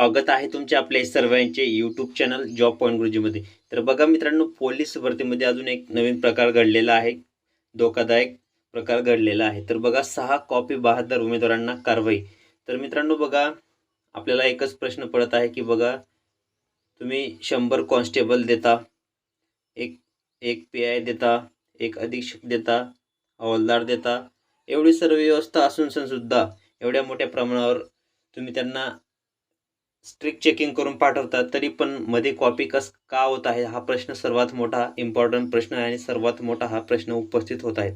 स्वागत आहे तुमचे आपले सर्वांचे यूट्यूब चॅनल जॉब पॉईंट गुरुजीमध्ये तर बघा मित्रांनो पोलीस भरतीमध्ये अजून एक नवीन प्रकार घडलेला आहे. धोकादायक प्रकार घडलेला आहे. तर बघा सहा कॉपी बहादर उमेदवारांना कारवाई. तर मित्रांनो बघा आपल्याला एकच प्रश्न पडत आहे की बघा तुम्ही शंभर कॉन्स्टेबल देता एक एक पी आय देता एक अधीक्षक देता हवालदार देता. एवढी सर्व व्यवस्था असून सुद्धा एवढ्या मोठ्या प्रमाणावर तुम्ही त्यांना स्ट्रिक्ट चेकिंग करून पाठवतात तरी पण मध्ये कॉपी कस का होत आहे हा प्रश्न सर्वात मोठा इम्पॉर्टंट प्रश्न आहे आणि सर्वात मोठा हा प्रश्न उपस्थित होत आहे.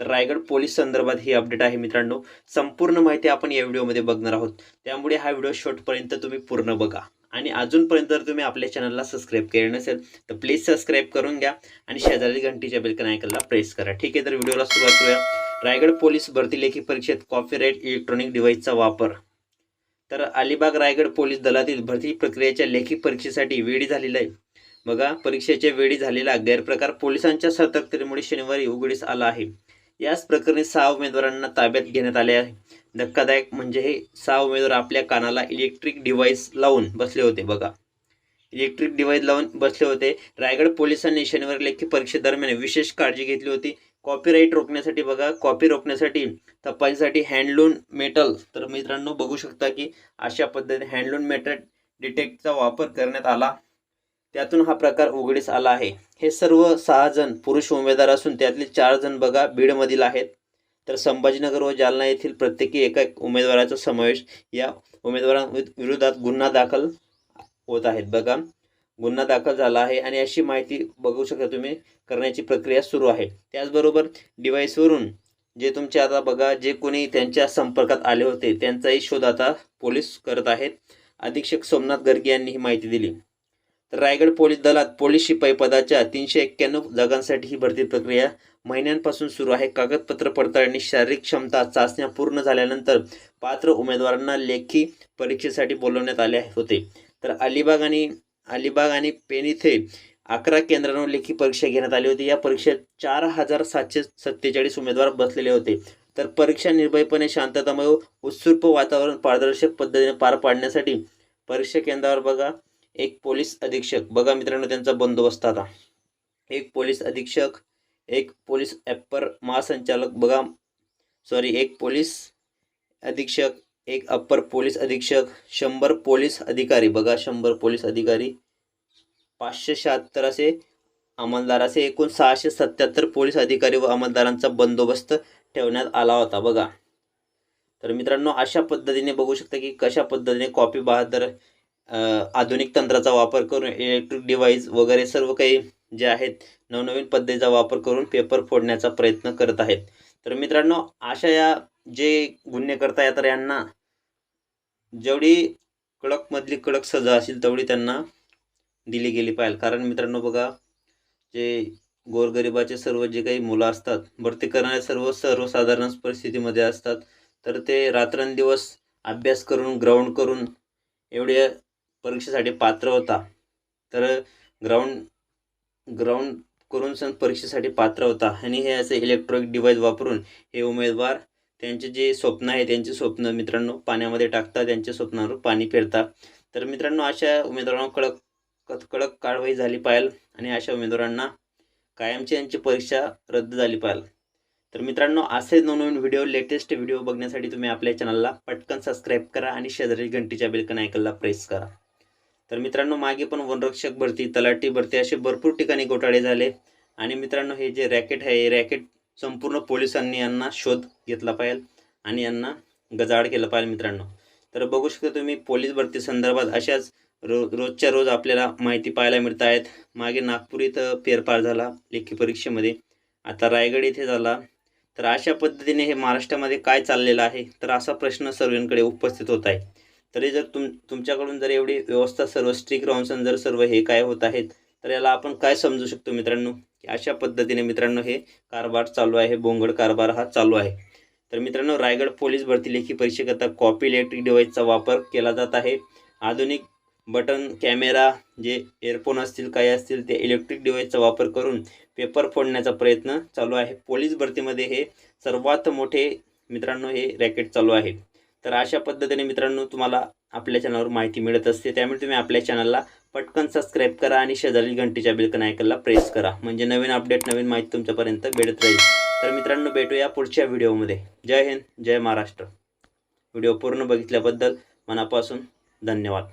तर रायगड पोलीस संदर्भात ही अपडेट आहे मित्रांनो. संपूर्ण माहिती आपण या व्हिडिओमध्ये बघणार आहोत. त्यामुळे हा व्हिडिओ शेवटपर्यंत तुम्ही पूर्ण बघा. आणि अजूनपर्यंत जर तुम्ही आपल्या चॅनलला सबस्क्राईब केले नसेल तर प्लीज सबस्क्राईब करून घ्या आणि शेजारी घंटीच्या बेलकन ऐकायला प्रेस करा. ठीक आहे तर व्हिडिओला सुरुवात करूया. रायगड पोलीस भरती लेखी परीक्षेत कॉपीराईट इलेक्ट्रॉनिक डिव्हाइसचा वापर. तर अलिबाग रायगड पोलीस दलातील भरती प्रक्रियेच्या लेखी परीक्षेसाठी वेळी झालेला आहे. बघा परीक्षेच्या वेळी झालेला गैरप्रकार पोलिसांच्या सतर्कतेमुळे शनिवारी उघडीस आला आहे. याच प्रकरणी सहा उमेदवारांना ताब्यात घेण्यात आले आहे. धक्कादायक म्हणजे हे सहा उमेदवार आपल्या कानाला इलेक्ट्रिक डिव्हाइस लावून बसले होते. बघा इलेक्ट्रिक डिव्हाइस लावून बसले होते. रायगड पोलिसांनी शनिवारी लेखी परीक्षेदरम्यान विशेष काळजी घेतली होती. कॉपीराईट रोखण्यासाठी बघा. कॉपी रोखण्यासाठी तपासणीसाठी हँडलूम मेटल तर मित्रांनो बघू शकता की अशा पद्धतीने हँडलूम मेटल डिटेक्टचा वापर करण्यात आला. त्यातून हा प्रकार उघडीस आला आहे. हे सर्व सहा जण पुरुष उमेदवार असून त्यातले चार जण बघा बीडमधील आहेत. तर संभाजीनगर व जालना येथील प्रत्येकी एका उमेदवाराचा समावेश या उमेदवारांविरोधात गुन्हा दाखल होत आहेत बघा. गुन्हा दाखल झाला आहे आणि अशी माहिती बघू शकता तुम्ही करण्याची प्रक्रिया सुरू आहे. त्याचबरोबर डिव्हाइसवरून जे तुमचे आता बघा जे कोणी त्यांच्या संपर्कात आले होते त्यांचाही शोध आता पोलीस करत आहेत. अधीक्षक सोमनाथ गर्गे यांनी ही माहिती दिली. तर रायगड पोलीस दलात पोलीस शिपाई पदाच्या तीनशे एक्क्याण्णव जागांसाठी ही भरती प्रक्रिया महिन्यांपासून सुरू आहे. कागदपत्र पडताळणी शारीरिक क्षमता चाचण्या पूर्ण झाल्यानंतर पात्र उमेदवारांना लेखी परीक्षेसाठी बोलवण्यात आले होते. तर अलिबाग आणि अलिबाग आणि पेन इथे अकरा केंद्रांवर लेखी परीक्षा घेण्यात आली होती. या परीक्षेत चार हजार सातशे सत्तेचाळीस उमेदवार बसलेले होते. तर परीक्षा निर्भयपणे शांततामय उत्सूर्प वातावरण पारदर्शक पद्धतीने पार पाडण्यासाठी परीक्षा केंद्रावर बघा. एक पोलीस अधीक्षक. बघा मित्रांनो त्यांचा बंदोबस्त आता. एक पोलीस अधीक्षक एक पोलीस ॲपर महासंचालक. बघा. सॉरी एक पोलीस अधीक्षक एक अप्पर पोलीस अधीक्षक शंभर पोलीस अधिकारी. बघा शंभर पोलीस अधिकारी. पाचशे शहात्तर असे अंमलदार असे एकूण सहाशे सत्याहत्तर पोलीस अधिकारी व अंमलदारांचा बंदोबस्त ठेवण्यात आला होता. बघा. तर मित्रांनो अशा पद्धतीने बघू शकता की कशा पद्धतीने कॉपी बहादर आधुनिक तंत्राचा वापर करून इलेक्ट्रिक डिव्हाइस वगैरे सर्व काही जे आहेत नवनवीन पद्धतीचा वापर करून पेपर फोडण्याचा प्रयत्न करत आहेत. तर मित्रांनो अशा या जे गुन्हे करता तर यांना जेवढी कडकमधली कडक सजा असेल तेवढी त्यांना दिली गेली पाहिजे. कारण मित्रांनो बघा जे गोरगरिबाचे सर्व जे काही मुलं असतात भरती करणारे सर्व सर्वसाधारण परिस्थितीमध्ये असतात. तर ते रात्रंदिवस अभ्यास करून ग्राउंड करून एवढ्या परीक्षेसाठी पात्र होता. तर ग्राउंड ग्राउंड करून सण परीक्षेसाठी पात्र होता. आणि हे असे इलेक्ट्रॉनिक डिव्हाइस वापरून हे उमेदवार त्यांचे जे स्वप्न आहे त्यांचे स्वप्न मित्रांनो पाण्यामध्ये टाकता त्यांच्या स्वप्नावर पाणी फिरता तर मित्रांनो अशा उमेदवारांना कडक कडक कारवाई झाली पाहिजे आणि अशा उमेदवारांना कायमची यांची परीक्षा रद्द झाली पाहिजे तर मित्रांनो असे नवनवीन व्हिडिओ लेटेस्ट व्हिडिओ बघण्यासाठी तुम्ही आपल्या चॅनलला पटकन सबस्क्राईब करा आणि शेजारी घंटीच्या बेलकन ऐकायला प्रेस करा. तर मित्रांनो मागे पण वनरक्षक भरती तलाठी भरती असे भरपूर ठिकाणी घोटाळे झाले. आणि मित्रांनो हे जे रॅकेट आहे हे रॅकेट संपूर्ण पोलिसांनी यांना शोध घेतला पाहिजे आणि यांना गजाड केलं पाहिजे मित्रांनो. तर बघू शकता तुम्ही पोलीस भरती संदर्भात अशाच रो रोजच्या रोज आपल्याला माहिती पाहायला मिळत आहेत मागे नागपूर इथं फेरफार झाला लेखी परीक्षेमध्ये. आता रायगड इथे झाला. तर अशा पद्धतीने हे महाराष्ट्रामध्ये काय चाललेलं आहे? तर असा प्रश्न सर्वांकडे उपस्थित होत आहे. तरी जर तुम तुमच्याकडून जर एवढी व्यवस्था सर्व स्ट्रिक राहून जर सर्व हे काय होत आहेत तर याला आपण काय समजू शकतो मित्रांनो? की अशा पद्धतीने मित्रांनो हे कारभार चालू आहे बोंगड कारभार हा चालू आहे. तर मित्रांनो रायगड पोलीस भरती लेखी परीक्षेकरता कॉपी इलेक्ट्रिक डिव्हाइसचा वापर केला जात आहे. आधुनिक बटन कॅमेरा जे एअरफोन असतील काही असतील ते इलेक्ट्रिक डिव्हाइसचा वापर करून पेपर फोडण्याचा प्रयत्न चालू आहे. पोलीस भरतीमध्ये हे सर्वात मोठे मित्रांनो हे रॅकेट चालू आहे. तर अशा पद्धतीने मित्रांनो तुम्हाला आपल्या चॅनलवर माहिती मिळत असते. त्यामुळे तुम्ही आपल्या चॅनलला पटकन सबस्क्राईब करा आणि शेजारील घंटीच्या बिलकन आयकनला प्रेस करा. म्हणजे नवीन अपडेट नवीन माहिती तुमच्यापर्यंत भेटत राहील. तर मित्रांनो भेटूया पुढच्या व्हिडिओमध्ये जय हिंद जय महाराष्ट्र. व्हिडिओ पूर्ण बघितल्याबद्दल मनापासून धन्यवाद.